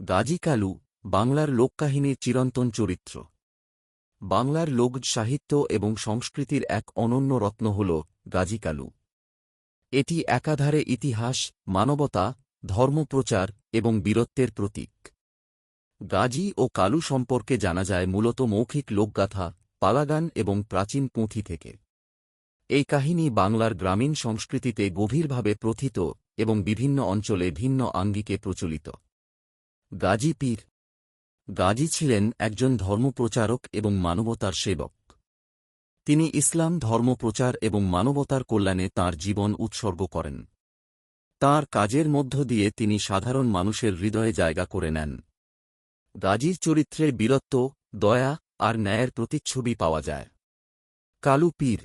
গাজী কালু বাংলার লোককাহিনীর চিরন্তন চরিত্র। বাংলার লোক সাহিত্য এবং সংস্কৃতির এক অনন্য রত্ন হল গাজী কালু এটি একাধারে ইতিহাস, মানবতা, ধর্মপ্রচার এবং বীরত্বের প্রতীক। গাজী ও কালু সম্পর্কে জানা যায় মূলত মৌখিক লোকগাথা, পালাগান এবং প্রাচীন পুঁথি থেকে। এই কাহিনী বাংলার গ্রামীণ সংস্কৃতিতে গভীরভাবে প্রথিত এবং বিভিন্ন অঞ্চলে ভিন্ন আঙ্গিকে প্রচলিত। গাজী পীর। গাজী ছিলেন একজন ধর্মপ্রচারক এবং মানবতার সেবক। তিনি ইসলাম ধর্মপ্রচার এবং মানবতার কল্যাণে তার জীবন উৎসর্গ করেন। তার কাজের মধ্য দিয়ে তিনি সাধারণ মানুষের হৃদয়ে জায়গা করে নেন। গাজীর চরিত্রের বীরত্ব, দয়া আর ন্যায়ের প্রতিচ্ছবি পাওয়া যায়। কালু পীর।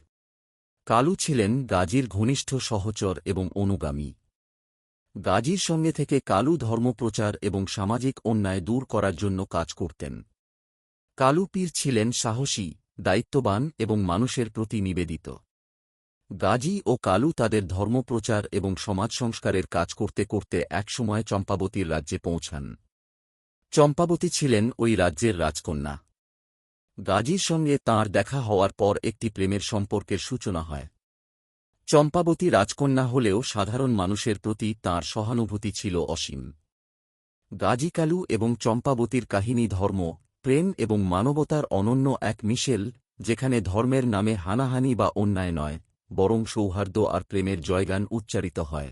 কালু ছিলেন গাজীর ঘনিষ্ঠ সহচর এবং অনুগামী। গাজীর সঙ্গে থেকে কালু ধর্মপ্রচার এবং সামাজিক অন্যায় দূর করার জন্য কাজ করতেন। কালু পীর ছিলেন সাহসী, দায়িত্ববান এবং মানুষের প্রতি নিবেদিত। গাজী ও কালু তাদের ধর্মপ্রচার এবং সমাজ সংস্কারের কাজ করতে করতে একসময় চম্পাবতীর রাজ্যে পৌঁছান। চম্পাবতী ছিলেন ওই রাজ্যের রাজকন্যা। গাজীর সঙ্গে তাঁর দেখা হওয়ার পর একটি প্রেমের সম্পর্কের সূচনা হয়। চম্পাবতী রাজকন্যা হলেও সাধারণ মানুষের প্রতি তাঁর সহানুভূতি ছিল অসীম। গাজিকালু এবং চম্পাবতীর কাহিনী ধর্ম, প্রেম এবং মানবতার অনন্য এক মিশেল, যেখানে ধর্মের নামে হানাহানি বা অন্যায় নয়, বরং সৌহার্দ্য আর প্রেমের জয়গান উচ্চারিত হয়।